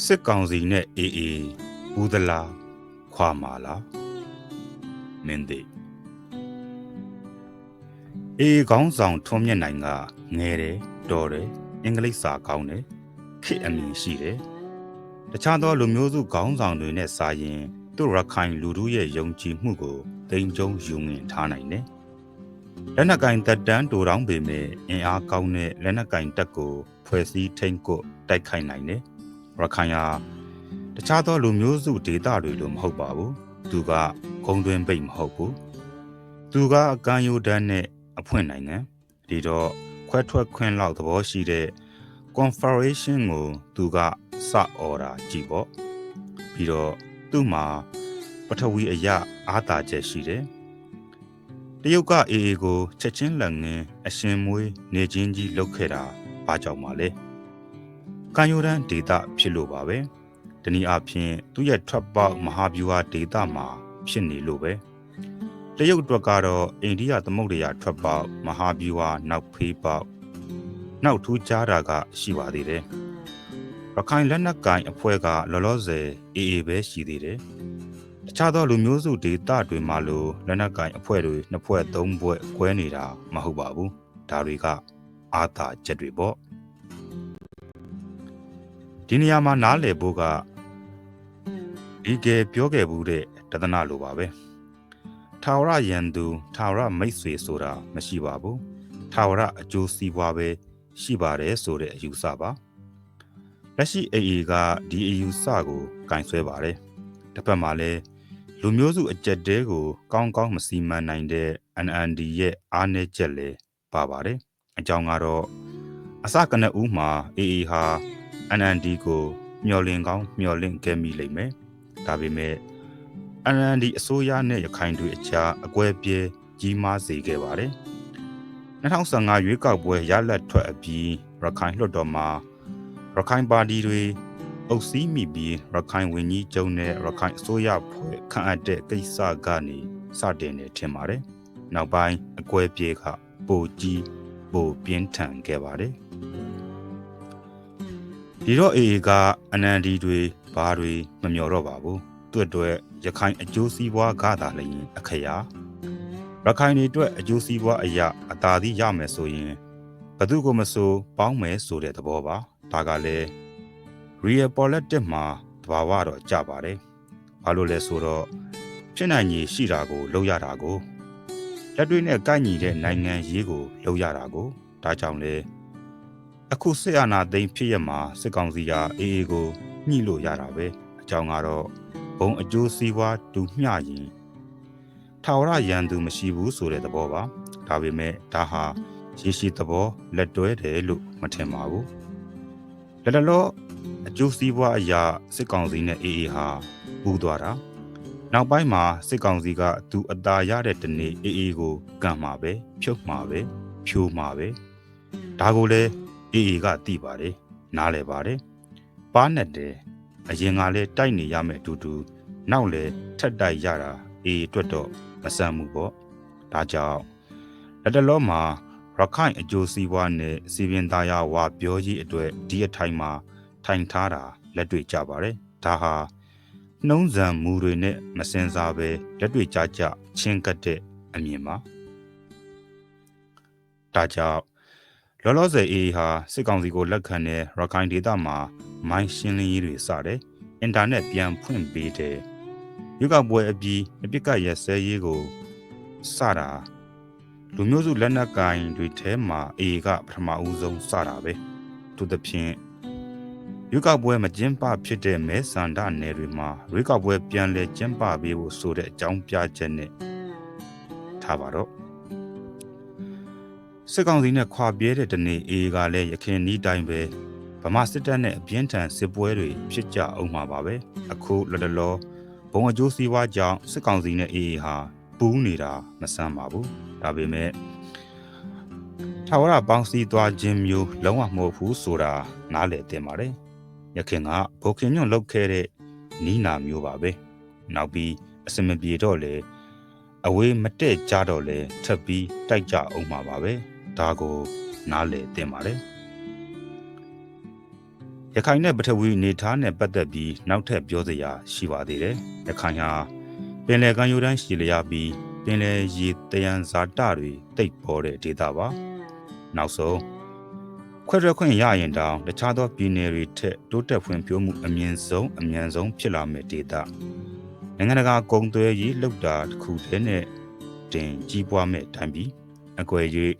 စစ်ကောင်စီနဲ့အေးအေးဘူးသလားခွာမာလားမင်းသိအေးကောင်းဆောင်ထွန်းမြတ်နိုင်ကငဲတယ်တော်တယ်အင်္ဂလိပ်စာကောင်းတယ်ခေတ်အမည်ရှိတယ်တခြားသောလူမျိုးစုခေါင်းဆောင်တွေနဲ့စာရင်သူရခိုင်လူထုရဲ့ယုံကြည်မှုကိုတိမ်ကျုံယူငင်ထားနိုင်တယ်လက်နက်ကင်တပ်တန်းတူတောင်းပေမဲ့အင်အားကောင်းတဲ့လက်နက်ကင်တပ်ကိုဖွဲ့စည်းထိန်ကွတိုက်ခိုက်နိုင်တယ် ရခိုင်ဟာတခြားသောလူမျိုးစုဒေသတွေလိုမဟုတ်ပါဘူးသူကဂုံတွင်ပိတ်မဟုတ်ဘူးသူကအကန့်ယူတန်းနဲ့အဖွင့်နိုင်ငံဒီတော့ခွဲထွက်ခွင့်လောက်သဘောရှိတဲ့ confederation ကိုသူကစအော်တာကြည့်ပေါ့ပြီးတော့သူ့မှာပထဝီအရာအားသာချက်ရှိတယ်တရုတ်ကအေအေကိုချက်ချင်းလက်ငင်းအရှင်မွေးနေချင်းကြီးလုပ်ခဲ့တာဘာကြောင့်ပါလဲ ကံယိုဒန်ဒေတာဖြစ်လို့ပါပဲတနည်းအားဖြင့်သူ့ရဲ့ထွက်ပေါက်မဟာဗျူဟာဒေတာမှာဖြစ်နေလို့ပဲတရုတ်အတွက်ကတော့အိန္ဒိယသမုဒ္ဒရာထွက်ပေါက်မဟာဗျူဟာနောက်ဖေးပေါက်နောက်ထူးခြားတာကရှိပါသေးတယ်ရခိုင်လက်နက်ကိုင်အဖွဲ့ကလောလောဆယ်အေအေပဲရှိသေးတယ်တခြားသောလူမျိုးစုဒေသတွေမှာလိုလက်နက်ကိုင်အဖွဲ့တွေနှစ်ဖွဲ့သုံးဖွဲ့ကွဲနေတာမဟုတ်ပါဘူးဒါတွေကအာသာချက်တွေပေါ့ ဒီနေရာမှာနားလည်ဖို့ကဒီကပြောခဲ့ဘူးတဲ့တဒနာလိုပါပဲထာဝရယန်သူထာဝရမိတ်ဆွေဆိုတာမရှိပါဘူးထာဝရအကျိုးစီးပွားပဲရှိပါတယ်ဆိုတဲ့အယူဆပါလက်ရှိအေအေကဒီအယူဆကိုကင်ဆွဲပါတယ်တစ်ဖက်မှာလည်းလူမျိုးစုအကြက်တဲကိုကောင်းကောင်းမစီမံနိုင်တဲ့ NND ရဲ့အားနည်းချက်လည်းပါပါတယ်အကြောင်းကတော့အစကနဦးမှာအေအေဟာ NND ကိုမျော်လင့်ကောင်းမျော်လင့်ခဲ့မိလိမ့်မယ်ဒါပေမဲ့ NND အစိုးရနဲ့ရခိုင်တွေအကြားအကွဲပြဲကြီးမားစေခဲ့ပါတယ်2015ရွေးကောက်ပွဲရလဒ်ထွက်အပြီးရခိုင်လွှတ်တော်မှာရခိုင်ပါတီတွေအုပ်စီးမိပြီးရခိုင်ဝန်ကြီးချုပ်နဲ့ရခိုင်အစိုးရဖွဲ့ခန့်အပ်တဲ့ကိစ္စကနေစတင်နေထင်ပါတယ်။နောက်ပိုင်းအကွဲပြေးကပိုကြီးပိုပြင်းထန်ခဲ့ပါတယ်။ ဒီတော့အေအေကအနန္ဒီတွေဘာတွေမမျော်တော့ပါဘူး။သူ့အတွက်ရခိုင်အကျိုးစီးပွားကသာလျင်အခရာရခိုင်တွေအတွက်အကျိုးစီးပွားအရာအသာသီးရမယ်ဆိုရင်ဘသူကိုမဆိုပေါင်းမယ်ဆိုတဲ့သဘောပါဒါကလည်း real politics မှာတဘာဝတော့ကြပါတယ်ဘာလို့လဲဆိုတော့ဖြစ်နိုင်ကြီးရှိတာကိုလုပ်ရတာကိုလက်တွေ့နဲ့ကိုက်ညီတဲ့နိုင်ငံရေးကိုလုပ်ရတာကိုဒါကြောင့်လေ အခုစစ်အာဏာသိမ်းဖြစ်ရမှာစစ်ကောင်စီကအေးအေးကိုညှိလို့ရတာပဲအကြောင်းကတော့ဘုံအကျိုးစီးပွားတူမျှရင်ထာဝရရန်သူမရှိဘူးဆိုတဲ့သဘောပါဒါပေမဲ့ဒါဟာရရှိသဘောလက်တွဲတယ်လို့မထင်ပါဘူးလက်တလောအကျိုးစီးပွားအရာစစ်ကောင်စီနဲ့အေးအေးဟာပူးသွားတာနောက်ပိုင်းမှာစစ်ကောင်စီကသူအသာရတဲ့တနေ့အေးအေးကိုကန့်မှာပဲဖြုတ်မှာပဲဖြိုးမှာပဲဒါကိုလည်း အေးအေးကသိပါတယ်နားလဲပါတယ်ပါနဲ့တယ်အရင်ကလည်းတိုက်နေရမယ်အတူတူနောက်လည်းထက်တိုက်ရတာအေးအတွက်တော့မဆန်ဘူးပေါ့ဒါကြောင့်လက်တလောမှာရခိုင်အကျိုးစီးပွားနဲ့စီပင်သားရဝါပြောကြီးအတွက်ဒီအထိုင်မှာထိုင်ထားတာလက်တွေ့ကြပါတယ်ဒါဟာနှုံးစံမူတွေနဲ့မစင်စားပဲလက်တွေ့ကြကြချင်းကပ်တဲ့အမြင်ပါဒါကြောင့် လောလောဆယ်အေးဟာစစ်ကောင်စီကိုလက်ခံတဲ့ရခိုင်ဒေသမှာမိုင်းရှင်းလင်းရေးတွေစတယ်အင်တာနက်ပြန်ဖွင့်ပေးတယ်ရွေးကောက်ပွဲအပြီးအပြစ်ကရက်စဲရေးကိုစတာလူမျိုးစုလက်နက်ကင်တွေထဲမှာအေကပထမဦးဆုံးစတာပဲသူသဖြင့်ရွေးကောက်ပွဲမကျင်းပဖြစ်တဲ့မဲဆန္ဒနယ်တွေမှာရွေးကောက်ပွဲပြန်လည်ကျင်းပပေးဖို့ဆိုတဲ့အကြောင်းပြချက်နဲ့ထားပါတော့ စစ်ကောင်စီနဲ့ခွာပြဲတဲ့တနေ့အေကလည်းရခင်နီးတိုင်းပဲဗမာစစ်တပ်နဲ့အပြင်းထန်စစ်ပွဲတွေဖြစ်ကြအောင်မှာပါပဲအခုလတ်တလောဘုံအကျိုးစီးပွားကြောင့်စစ်ကောင်စီနဲ့အေအေဟာပူးနေတာမဆန်းပါဘူးဒါပေမဲ့ထာဝရပေါင်းစည်းသွားခြင်းမျိုးလုံးဝမဟုတ်ဘူးဆိုတာနားလည်သင့်ပါတယ်ရခင်ကဘိုခင်ညွန့်လောက်ခဲ့တဲ့နီးနာမျိုးပါပဲနောက်ပြီးအစမပြေတော့လေအဝေးမတက်ကြတော့လေထပ်ပြီးတိုက်ကြအောင်မှာပါပဲ ဒါကိုနားလည်သင့်ပါတယ်ရခိုင်နဲ့ပထဝီအနေထားနဲ့ပတ်သက်ပြီးနောက်ထပ်ပြောစရာရှိပါသေးတယ်ရခိုင်ဟာပင်လယ်ကမ်းရိုးတန်းရှည်လျားပြီးပင်လယ်ရေတယံဇာတတွေတိတ်ပေါ်တဲ့ဒေသပါနောက်ဆုံးခွဲထွက်ခွင့်ရရင်တောင်တခြားသောပြည်နယ်တွေထက်တိုးတက်ဖွံ့ဖြိုးမှုအမြင့်ဆုံးအမြန်ဆုံးဖြစ်လာမယ့်ဒေသနိုင်ငံတကာကုန်သွယ်ရေးလှုပ်တာတစ်ခုတည်းနဲ့တင်ကြီးပွားမဲ့တံပြီးအကွယ်၍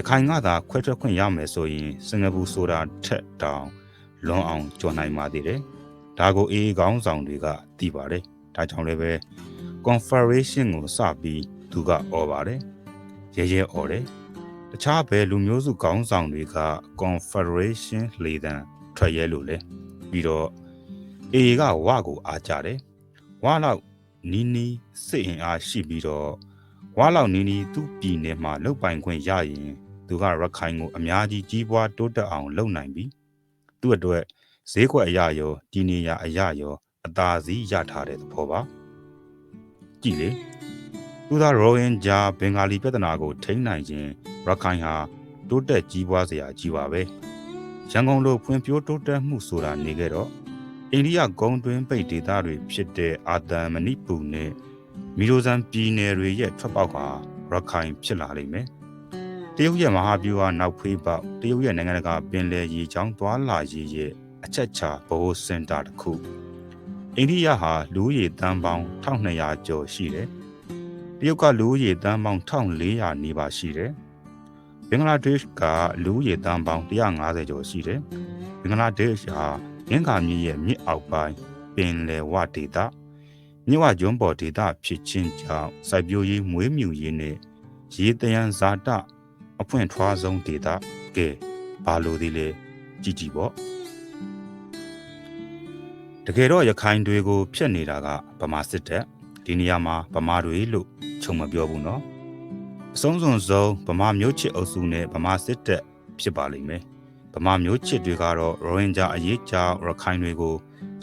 ရခိုင်ကသာခွဲထွက်ခွင့်ရမယ်ဆိုရင်စင်ကာပူဆိုတာထက်တောင်လွန်အောင်ကြော်နိုင်ပါသေးတယ်ဒါကိုအေးကောင်းဆောင်တွေကသိပါတယ်ဒါကြောင့်လည်းပဲ confederation ကိုစပြီးသူကអော်ပါတယ်ရဲရဲអော်တယ်တခြားဘယ်လူမျိုးစုခေါင်းဆောင်တွေက confederation လေတံထွက်ရဲလို့လဲပြီးတော့အေကဝကိုအားကြတယ်ဝလောက်နီးနီးစိတ်အင်အားရှိပြီးတော့ဝလောက်နီးနီးသူ့ပြည်နယ်မှာလုတ်ပိုင်ခွင့်ရရင် သူကရခိုင်ကိုအများကြီးကြီးပွားတိုးတက်အောင်လုပ်နိုင်ပြီသူ့အတွက်ဈေးကွက်အရာရောဒီနေရအရာရောအသာစီးရထားတဲ့သဘောပါကြည့်လေသူသာရိုဟင်ဂျာဘင်္ဂါလီပြဿနာကို ထိန်းနိုင်ခြင်းရခိုင်ဟာတိုးတက်ကြီးပွားစရာကြီးပါပဲရန်ကုန်လိုဖွံ့ဖြိုးတိုးတက်မှုဆိုတာနေခဲ့တော့အိန္ဒိယဂုံတွင်းပိတ်ဒေသတွေဖြစ်တဲ့အာသံမဏိပူနဲ့မီရိုဇန်ပြည်နယ်တွေရဲ့ထွက်ပေါက်ကရခိုင်ဖြစ်လာလိမ့်မယ် တရုတ်ရဲ့မဟာဗျူဟာနောက်ဖေးပေါက်တရုတ်ရဲ့နိုင်ငံတကာပင်လယ်ရေချောင်းသွားလာရေးရဲ့အချက်ချာဗဟိုစင်တာတစ်ခုအိန္ဒိယဟာလူဦးရေတန်းပေါင်း1200ကျော်ရှိတယ်တရုတ်ကလူဦးရေတန်းပေါင်း1400နီးပါးရှိတယ်ဘင်္ဂလားဒေ့ရှ်ကလူဦးရေတန်းပေါင်း150ကျော်ရှိတယ်ဘင်္ဂလားဒေ့ရှ်ဟာငင်းခါမြစ်ရဲ့မြစ်အောက်ပိုင်းပင်လယ်ဝဒေသမြစ်ဝကျွန်းပေါ်ဒေသဖြစ်ခြင်းကြောင့်စိုက်ပျိုးရေးမွေးမြူရေးနဲ့ရေတယံဇာတ အဖွင့်ထွားဆုံးဒေတာကဲဘာလို့ဒီလဲကြည်ကြည်ပေါ့တကယ်တော့ရခိုင်တွေကိုဖျက်နေတာကဗမာစစ်တပ်ဒီနေရာမှာဗမာတွေလို့ချုံမပြောဘူးနော်အဆုံးစွန်ဆုံးဗမာမျိုးချစ်အုပ်စုနဲ့ဗမာစစ်တပ်ဖြစ်ပါလိမ့်မယ်ဗမာမျိုးချစ်တွေကတော့ရိုဟင်ဂျာအရေးကြောင့်ရခိုင်တွေကို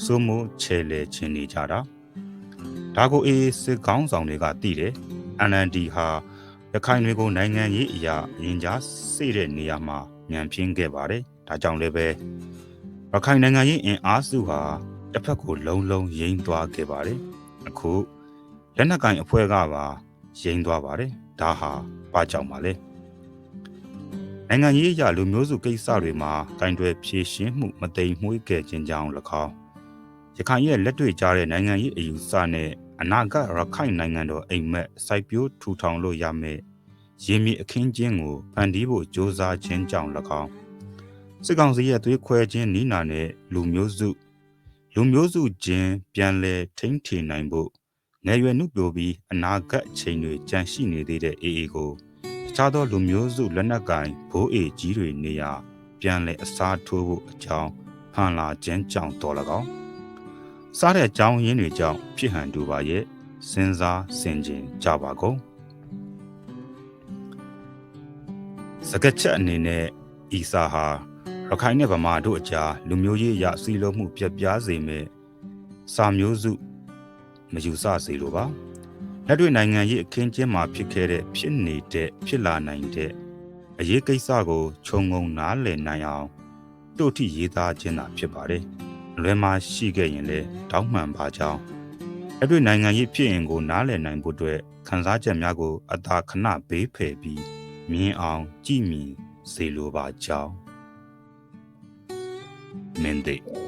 စိုးမိုးချေလေခြင်းနေကြတာဒါကိုအေးစစ်ကောင်းဆောင်တွေကသိတယ် NND ဟာ ရခိုင်တွေကိုနိုင်ငံရေးအရာရင်ကြားစေတဲ့နေရာမှာညံပြင်းခဲ့ပါတယ်ဒါကြောင့်လည်းပဲရခိုင်နိုင်ငံရေးအင်အားစုဟာတစ်ဖက်ကိုလုံလုံရိမ့်သွားခဲ့ပါတယ်အခုလက်နက်ကင်အဖွဲ့ကပါရိမ့်သွားပါတယ်ဒါဟာဘာကြောင့်ပါလဲနိုင်ငံရေးအရာလူမျိုးစုကိစ္စတွေမှာကင်တွယ်ဖြည့်ရှင်းမှုမတိမ်မွှေးခဲ့ခြင်းကြောင့်၎င်းရခိုင်ရဲ့လက်တွေ့ကြားတဲ့နိုင်ငံရေးအယူဆနဲ့ အနာဂတ်ရခိုင်နိုင်ငံတော်အိမ်မက်စိုက်ပျိုးထူထောင်လို့ရမယ်ရင်းမြစ်အခင်းချင်းကိုဖန်တီးဖို့စ조사ခြင်းကြောင့်၎င်းစစ်ကောင်စီရဲ့သွေးခွဲခြင်းနီးနာနဲ့လူမျိုးစု လူမျိုးစုချင်းပြန်လည်ထိမ့်ထင်နိုင်ဖို့ငယ်ရွယ်နှုတ်ပြပြီးအနာဂတ်ချိန်တွေကြန့်ရှိနေသေးတဲ့အေအေကိုတခြားသောလူမျိုးစုလက်နက်ကင်ဘိုးအေကြီးတွေနေရာ ပြန်လည်အစားထိုးဖို့အကြောင်းဖန်လာခြင်းကြောင့်တော်၎င်း စားတဲ့အကြောင်းရင်းတွေကြောင့်ဖြစ်ဟန်တူပါရဲ့စဉ်းစားဆင်ခြင်ကြပါကုန်စကတ်ချက်အနေနဲ့ဤစာဟာရခိုင်နဲ့ဗမာတို့အကြားလူမျိုးရေးအရစီလုံးမှုပြက်ပြားစေမဲ့စာမျိုးစုမယူဆစေလိုပါလက်တွေ့နိုင်ငံရေးအခင်းကျင်းမှာဖြစ်ခဲ့တဲ့ဖြစ်နေတဲ့ဖြစ်လာနိုင်တဲ့အရေးကိစ္စကိုခြုံငုံနားလည်နိုင်အောင်တို့ထိရေးသားခြင်းသာဖြစ်ပါတယ်အ လွဲမှာရှိခဲ့ရင်လည်းတောင်းမှန်ပါကြောင်းလက်တွေ့နိုင်ငံရေးဖြစ်ရင်ကိုနားလည်နိုင်ဖို့အတွက်ခန်းစားချက်များကို အသာခဏဘေးဖယ်ပြီးမြင်အောင်ကြည့်မြင်စေလိုပါကြောင်း Mende